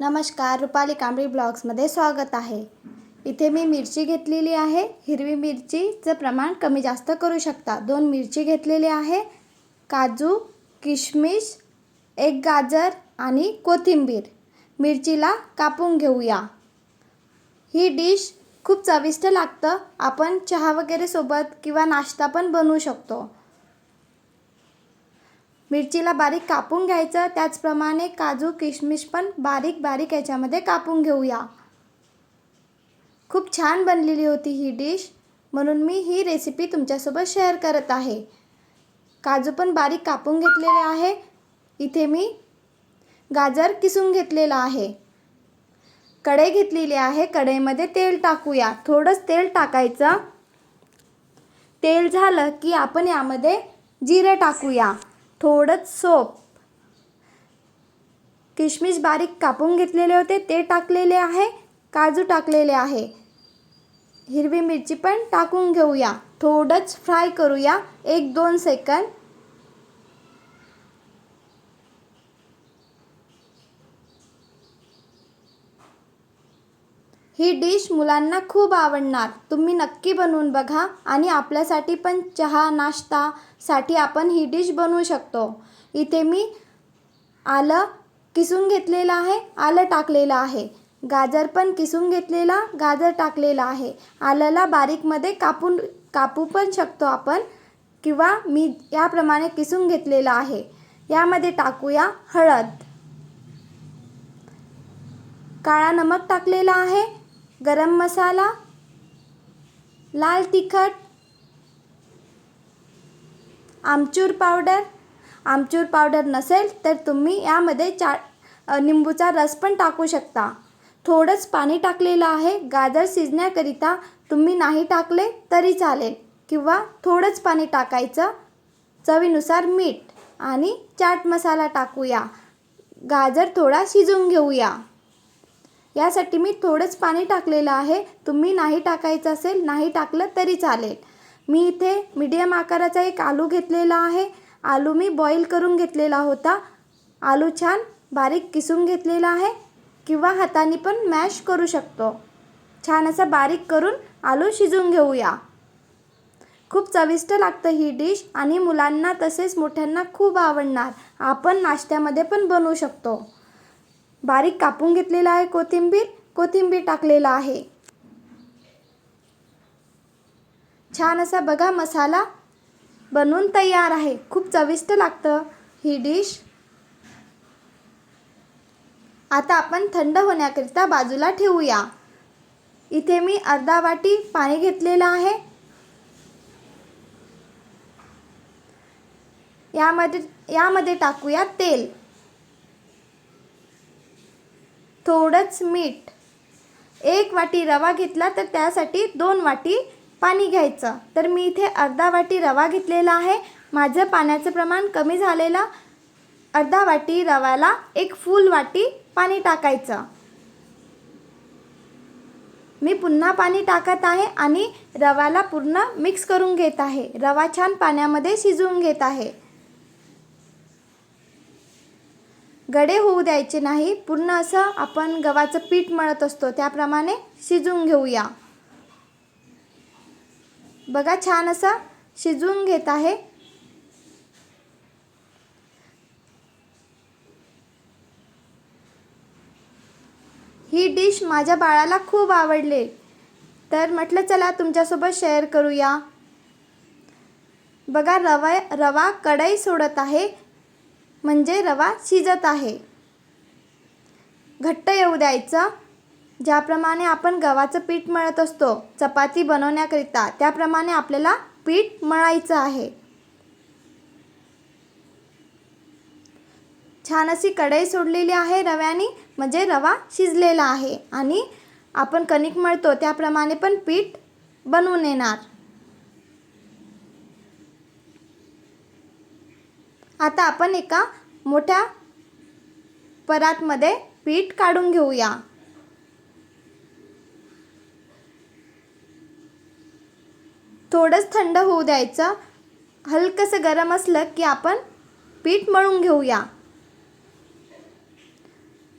नमस्कार रुपाली कांबळी ब्लॉग्समध्ये स्वागत आहे. इथे मी मिरची घेतलेली आहे. हिरवी मिरचीचं प्रमाण कमी जास्त करू शकता. दोन मिरची घेतलेली आहे. काजू किशमिश एक गाजर आणि कोथिंबीर. मिरचीला कापून घेऊया. ही डिश खूप चविष्ट लागतं. आपण चहा वगैरे सोबत किंवा नाश्ता पण बनवू शकतो. मिरचीला बारीक कापून घ्यायचं. त्याचप्रमाणे काजू किशमिश पण बारीक बारीक याच्यामध्ये कापून घेऊया. खूप छान बनलेली होती ही डिश. म्हणून मी ही रेसिपी तुमच्यासोबत शेअर करत आहे. काजू पण बारीक कापून घेतलेले आहे. इथे मी गाजर किसून घेतलेलं आहे. कढई घेतलेली आहे. कढईमध्ये तेल टाकूया. थोडंच तेल टाकायचं. तेल झालं की आपण यामध्ये जिरे टाकूया. थोडंच सोप. किशमिश बारीक कापून घेतलेले होते ते टाकलेले आहे काजू टाकलेले आहे. हिरवी मिरची पण टाकून घेऊया. थोडंच फ्राय करूया एक दोन सेकंद. ही डिश मुलांना खूप आवडणार. तुम्ही नक्की बनवून बघा आणि आपल्यासाठी पण चहा नाश्तासाठी आपण ही डिश बनवू शकतो. इथे मी आलं किसून घेतलेलं आहे आलं टाकलेलं आहे. गाजर पण किसून घेतलेला गाजर टाकलेला आहे. आल्याला बारीकमध्ये कापून कापू पण शकतो आपण किंवा मी याप्रमाणे किसून घेतलेलं आहे. यामध्ये टाकूया हळद. काळा नमक टाकलेला आहे. गरम मसाला लाल तिखट आमचूर पावडर. आमचूर पावडर नसेल तर तुम्ही यामध्ये चा निंबूचा रस पण टाकू शकता. थोडंच पाणी टाकलेलं आहे. गाजर शिजण्याकरिता तुम्ही नाही टाकले तरी चालेल. किंवा थोडंच पाणी टाकायचं. चवीनुसार मीठ आणि चाट मसाला टाकूया. गाजर थोडा शिजून घेऊया. यासाठी मी थोडंच पाणी टाकलेलं आहे. तुम्ही नाही टाकायचं असेल नाही टाकलं तरी चालेल. मी इथे मीडियम आकाराचा एक आलू घेतलेला आहे. आलू मी बॉईल करून घेतलेला होता. आलू छान बारीक किसून घेतलेला आहे किंवा हाताने पण मॅश करू शकतो. छान असा बारीक करून आलू शिजून घेऊया. खूप चविष्ट लागतं ही डिश आणि मुलांना तसेच मोठ्यांना खूप आवडणार. आपण नाश्त्यामध्ये पण बनवू शकतो. बारीक कापून घेतलेला आहे कोथिंबीर कोथिंबीर टाकलेला आहे. छान असा बघा मसाला बनवून तयार आहे. खूप चविष्ट लागतं ही डिश. आता आपण थंड होण्याकरिता बाजूला ठेवूया. इथे मी अर्धा वाटी पाणी घेतलेलं आहे. यामध्ये यामध्ये टाकूया तेल. थोडंच मीठ. एक वाटी रवा घेतला तर त्यासाठी दोन वाटी पाणी घ्यायचं. तर मी इथे अर्धा वाटी रवा घेतलेला आहे. माझं पाण्याचं प्रमाण कमी झालेलं अर्धा वाटी रव्याला एक फुल वाटी पाणी टाकायचं. मी पुन्हा पाणी टाकत आहे आणि रव्याला पूर्ण मिक्स करून घेत आहे. रवा छान पाण्यामध्ये शिजवून घेत आहे. गडे होऊ द्यायचे नाही. पूर्ण असं आपण गव्हाचं पीठ मळत असतो. त्याप्रमाणे शिजवून घेऊया. बघा छान असं शिजवून घेत आहे. ही डिश माझ्या बाळाला खूप आवडले. तर म्हटलं चला तुमच्यासोबत शेअर करूया. बघा रवा रवा कढई सोडत आहे. म्हणजे रवा शिजत आहे. घट्ट येऊ द्यायचं. ज्याप्रमाणे आपण गव्हाचं पीठ मळत असतो चपाती बनवण्याकरिता त्याप्रमाणे आपल्याला पीठ मळायचं आहे. छान अशी कढई सोडलेली आहे रव्याने म्हणजे रवा शिजलेला आहे आणि आपण कणिक मळतो त्याप्रमाणे पण पीठ बनवून येणार. आता आपण एका मोठ्या परातमध्ये पीठ काढून घेऊया. थोडंच थंड होऊ द्यायचं. हलकंसं गरम असलं की आपण पीठ मळून घेऊया.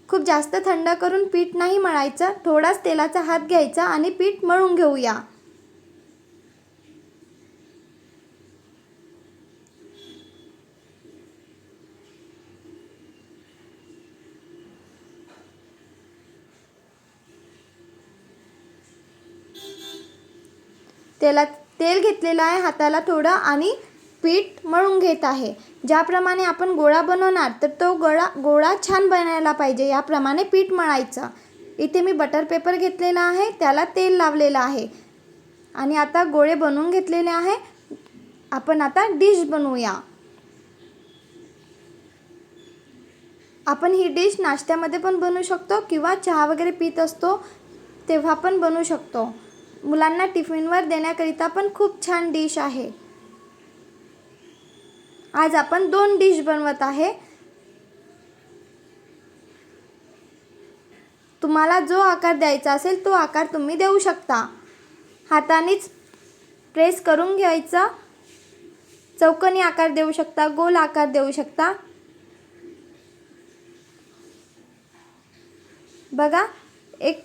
खूप जास्त थंड करून पीठ नाही मळायचं. थोडाच तेलाचा हात घ्यायचा आणि पीठ मळून घेऊया. त्याला तेल घेतलेलं आहे हाताला थोडं आणि पीठ मळून घेत आहे. ज्याप्रमाणे आपण गोळा बनवणार तर तो गोळा गोळा छान बनायला पाहिजे. याप्रमाणे पीठ मळायचं. इथे मी बटर पेपर घेतलेला आहे त्याला तेल लावलेलं आहे. आणि आता गोळे बनवून घेतलेले आहे. आपण आता डिश बनवूया. आपण ही डिश नाश्त्यामध्ये पण बनवू शकतो किंवा चहा वगैरे पित असतो तेव्हा पण बनवू शकतो. मुलांना टिफिनवर देण्याकरिता पण खूप छान डिश आहे. आज आपण दोन डिश बनवत आहे. तुम्हाला जो आकार द्यायचा असेल तो आकार तुम्ही देऊ शकता. हातानेच प्रेस करून घ्यायचा. चौकनी आकार देऊ शकता गोल आकार देऊ शकता. बघा एक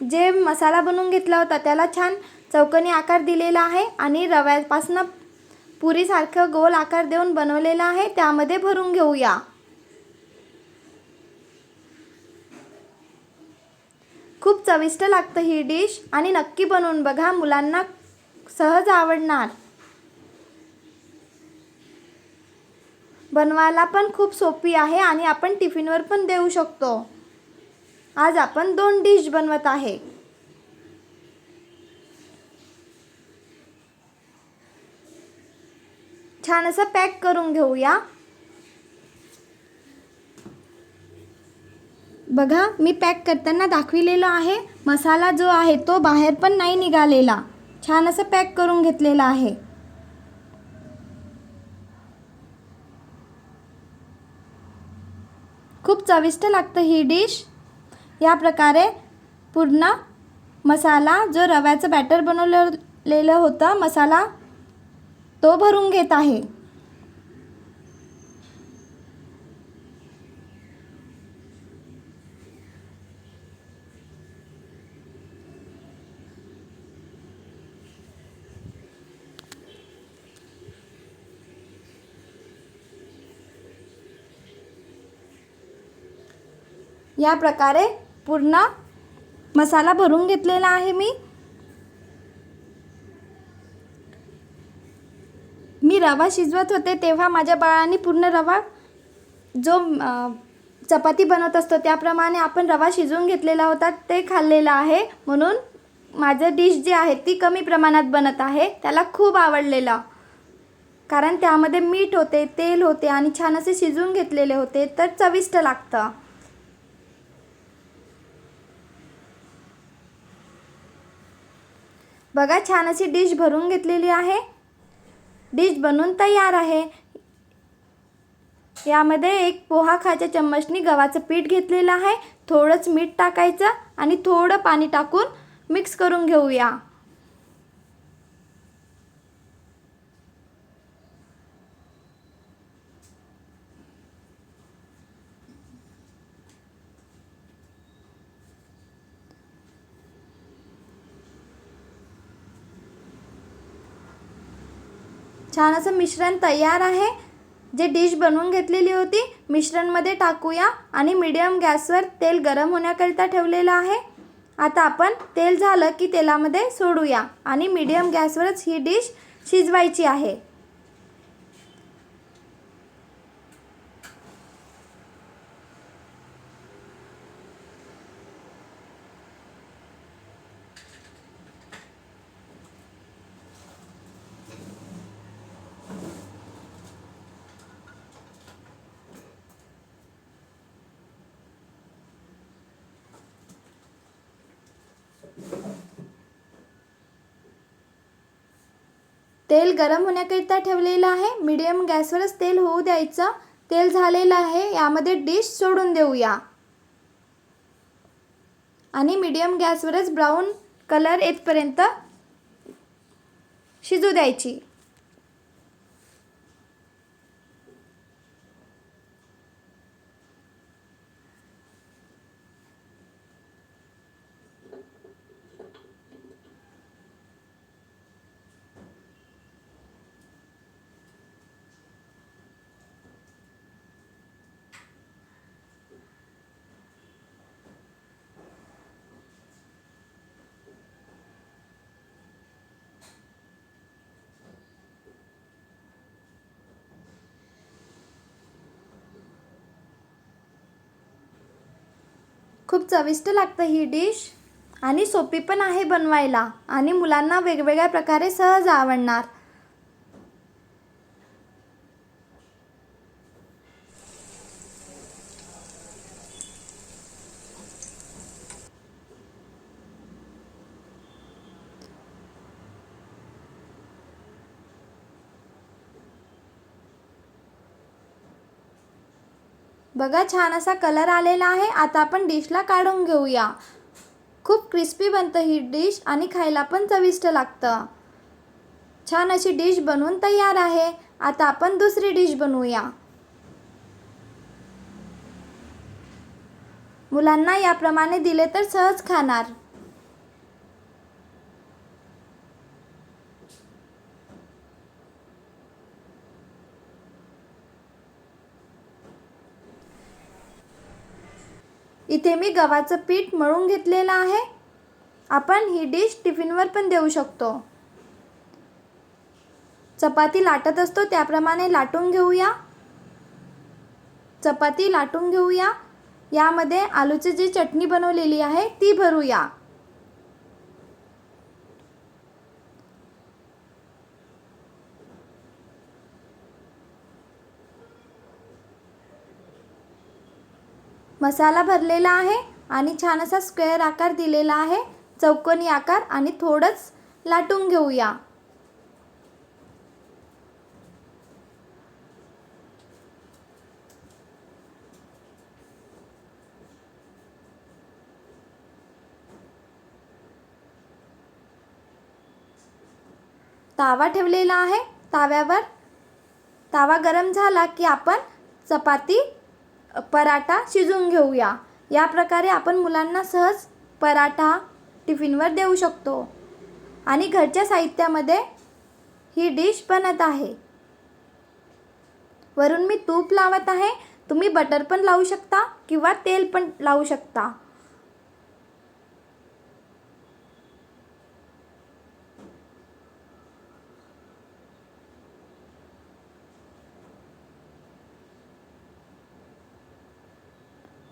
जे मसाला बनवून घेतला होता त्याला छान चौकोनी आकार दिलेला आहे आणि रव्यापासनं पुरीसारखं गोल आकार देऊन बनवलेला आहे. त्यामध्ये भरून घेऊया. खूप चविष्ट लागतं ही डिश आणि नक्की बनवून बघा मुलांना सहज आवडणार. बनवायला पण खूप सोपी आहे आणि आपण टिफिनवर पण देऊ शकतो. आज आपण दोन डिश बनवत आहे. छान असं पॅक करून घेऊया. बघा मी पॅक करताना दाखविलेलं आहे. मसाला जो आहे तो बाहेर पण नाही निघालेला. छान असं पॅक करून घेतलेला आहे. खूप चविष्ट लागतं ही डिश. या प्रकारे पूर्ण मसाला जो रव्याचं बॅटर बनवलेलं होतं मसाला तो भरून घेत आहे. या प्रकारे पूर्ण मसाला भरून घेतलेला आहे मी. मी रवा शिजवत होते तेव्हा माझ्या बाळाने पूर्ण रवा जो चपाती बनवत असतो त्याप्रमाणे आपण रवा शिजवून घेतलेला होता ते खाल्लेलं आहे. म्हणून माझं डिश जी आहे ती कमी प्रमाणात बनत आहे. त्याला खूप आवडलेलं. कारण त्यामध्ये मीठ होते तेल होते आणि छान असे शिजवून घेतलेले होते तर चविष्ट लागतं. बघा छान अशी डिश भरून घेतलेली आहे. डिश बनवून तयार आहे. यामध्ये एक पोहा खायच्या चम्मचनी गव्हाचं पीठ घेतलेलं आहे. थोडंच मीठ टाकायचं आणि थोडं पाणी टाकून मिक्स करून घेऊया. छान असं मिश्रण तयार आहे. जे डिश बनवून घेतलेली होती मिश्रणमध्ये टाकूया आणि मीडियम गॅसवर तेल गरम होण्याकरिता ठेवलेलं आहे. आता आपण तेल झालं की तेलामध्ये सोडूया आणि मीडियम गॅसवरच ही डिश शिजवायची आहे. तेल गरम होण्याकरिता ठेवलेलं आहे. मीडियम गॅसवरच तेल होऊ द्यायचं. तेल झालेलं आहे. यामध्ये डिश सोडून देऊया. आणि मीडियम गॅसवरच ब्राऊन कलर येतपर्यंत शिजू द्यायची. खूप चविष्ट लागतं ही डिश. आणि सोपी पण आहे बनवायला. आणि मुलांना वेगवेगळ्या प्रकारे सहज आवडणार. बघा छान असा कलर आलेला आहे. आता आपण डिशला काढून घेऊया. खूप क्रिस्पी बनतं ही डिश आणि खायला पण चविष्ट लागतं. छान अशी डिश बनवून तयार आहे. आता आपण दुसरी डिश बनवूया. मुलांना याप्रमाणे दिले तर सहज खाणार. इथे मी गव्हाचं पीठ मळून घेतलेलं आहे. आपण ही डिश टिफिनवर पण देऊ शकतो. चपाती लाटत असतो त्याप्रमाणे लाटून घेऊया. चपाती लाटून घेऊया. यामध्ये आलूची जी चटणी बनवलेली आहे ती भरूया. मसाला भरलेला आहे आणि छान असा स्क्वेअर आकार दिलेला आहे. चौकोनी आकार आणि थोडंच लाटून घेऊया. तावा ठेवलेला आहे. ताव्यावर तावा गरम झाला की आपण चपाती पराठा शिजून घेऊया. या प्रकारे आपण मुलांना सहज पराठा टिफिनवर देऊ शकतो. आणि घरच्या साहित्यामध्ये ही डिश बनत आहे. वरून मी तूप लावत आहे. तुम्ही बटर पण लावू शकता किंवा तेल पण लावू शकता.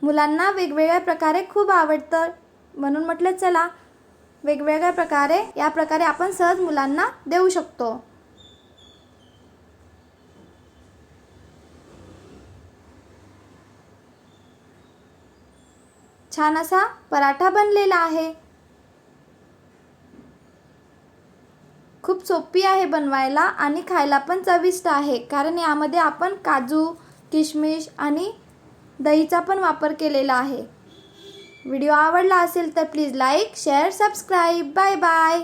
मुलांना वेगवेगळ्या प्रकारे खूप आवडतं. म्हणून म्हटलं चला वेगवेगळ्या प्रकारे या प्रकारे आपण सहज मुलांना देऊ शकतो. छान असा पराठा बनलेला आहे. खूप सोपी आहे बनवायला आणि खायला पण चविष्ट आहे. कारण यामध्ये आपण काजू किशमिश आणि दहीचा पण वापर केलेला आहे. व्हिडिओ आवडला असेल तर please like share subscribe. Bye bye.